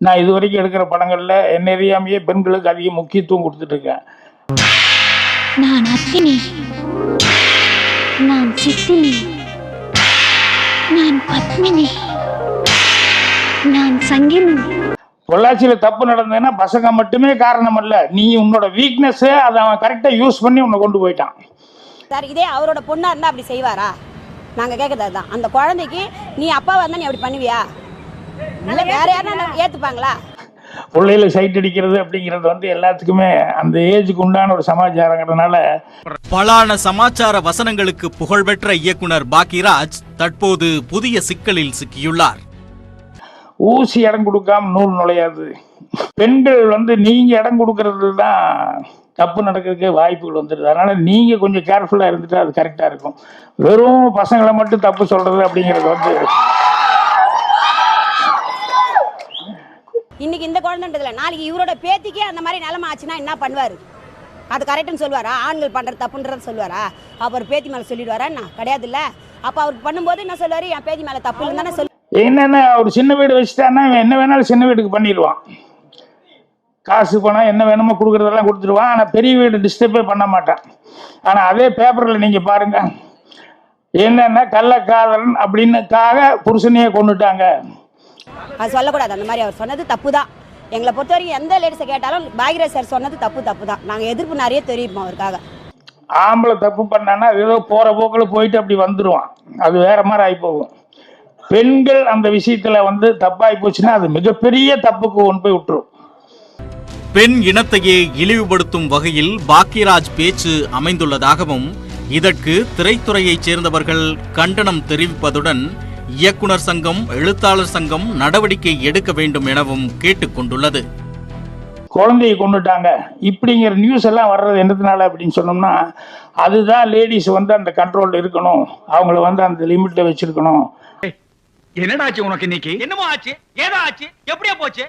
நான் இது வரைக்கும் எடுக்கிற படங்களில் என்ன அறியாமையே பெண்களுக்கு அதிக முக்கியத்துவம் கொடுத்துட்டு இருக்கேன் நான் அத்தினி நான் சித்தினி நான் பத்மினி. நான் சங்கினி பொள்ளாச்சியில் தப்பு நடந்ததுன்னா பசங்க மட்டுமே காரணம் அல்ல நீ உன்னோட வீக்னஸ்ஸை அதை அவன் கரெக்டாக யூஸ் பண்ணி உன்னை கொண்டு போயிட்டான். சார் இதே அவரோட பொண்ணா இருந்தா அப்படி செய்வாரா? நாங்க கேட்கறது அதுதான். அந்த குழந்தைக்கு நீ அப்பாவா இருந்தா நீ அப்படி பண்ணுவியா? இல்ல வேற யாரும் ஏத்துப்பாங்களா? பிள்ளையில சைட் அடிக்கிறது அப்படிங்கிறது வந்து எல்லாத்துக்குமே அந்த ஏஜுக்கு உண்டான ஒரு சமாச்சாரங்கிறதுனால பலான சமாச்சார வசனங்களுக்கு புகழ்பெற்ற இயக்குனர் பாக்கியராஜ் தற்போது புதிய சிக்கலில் சிக்கியுள்ளார். ஊசி இடம் கொடுக்காம நூல் நுழையாது. பெண்கள் வந்து நீங்க இடம் கொடுக்கறது தான் தப்பு நடக்கிறதுக்கு வாய்ப்புகள் வந்துடுது. அதனால நீங்க கொஞ்சம் கேர்ஃபுல்லா இருந்துட்டா அது கரெக்டா இருக்கும். வெறும் பசங்களை மட்டும் தப்பு சொல்றது அப்படிங்கிறது வந்து இன்னைக்கு இந்த குழந்தைன்றதுல நாளைக்கு இவரோட பேத்திக்கே அந்த மாதிரி நிலம ஆச்சுன்னா என்ன பண்ணுவாரு? அது கரெக்டுன்னு சொல்லுவாரா? ஆண்கள் பண்றது தப்புன்றத சொல்லுவாரா? அவர் பேத்தி மேல சொல்லிடுவாரா என்ன? கிடையாது இல்ல அப்போ அவருக்கு பண்ணும்போது என்ன சொல்லுவாரு? என் பேத்தி மேல தப்பு இல்லைன்னு தானே சொல்லு என்னென்ன ஒரு சின்ன வீடு வச்சுட்டான்னா என்ன வேணாலும் சின்ன வீட்டுக்கு பண்ணிடுவான். காசு பணம் என்ன வேணுமோ கொடுக்குறதெல்லாம் கொடுத்துருவான் ஆனால் பெரிய வீடு டிஸ்டர்பே பண்ண மாட்டான். ஆனால் அதே பேப்பரில் நீங்கள் பாருங்க. என்னென்ன கள்ளக்காதலன் அப்படின்னுக்காக புருஷனையே கொண்டுட்டாங்க அது சொல்லக்கூடாது. அந்த மாதிரி அவர் சொன்னது தப்பு தான் எங்களை பொறுத்த வரைக்கும் எந்த லேடிஸை கேட்டாலும் பாகிராஜ் சார் சொன்னது தப்பு தப்பு தான் நாங்கள் எதிர்ப்பு நிறைய தெரியுமா அவருக்காக. ஆம்பளை தப்பு பண்ணான்னா ஏதோ போகிற போக்கில் போயிட்டு அப்படி வந்துடுவான் அது வேற மாதிரி ஆகி போகும் பெண்கள் அந்த விஷயத்தில் வந்து தப்பாகி போச்சுன்னா அது மிகப்பெரிய தப்புக்கு கொண்டு போய் விட்டுரும். பெண் இனத்தையே இழிவுபடுத்தும் வகையில் பாக்கியராஜ் பேச்சு அமைந்துள்ளதாகவும் இதற்கு திரைத்துறையைச் சேர்ந்தவர்கள் கண்டனம் தெரிவிப்பதுடன் இயக்குனர் சங்கம் எழுத்தாளர் சங்கம் நடவடிக்கை எடுக்க வேண்டும் எனவும் கேட்டுக்கொண்டுள்ளது குழந்தையை கொண்டுட்டாங்க. இப்படிங்கிற நியூஸ் எல்லாம் வர்றது என்னதுனால அப்படின்னு சொன்னோம்னா அதுதான் லேடிஸ் வந்து அந்த கண்ட்ரோலில் இருக்கணும். அவங்கள வந்து அந்த லிமிட்டில் வச்சிருக்கணும். என்னடா ஆச்சு உனக்கு இன்னைக்கு? என்னமோ ஆச்சு? ஏதோ ஆச்சு? எப்படியா போச்சு?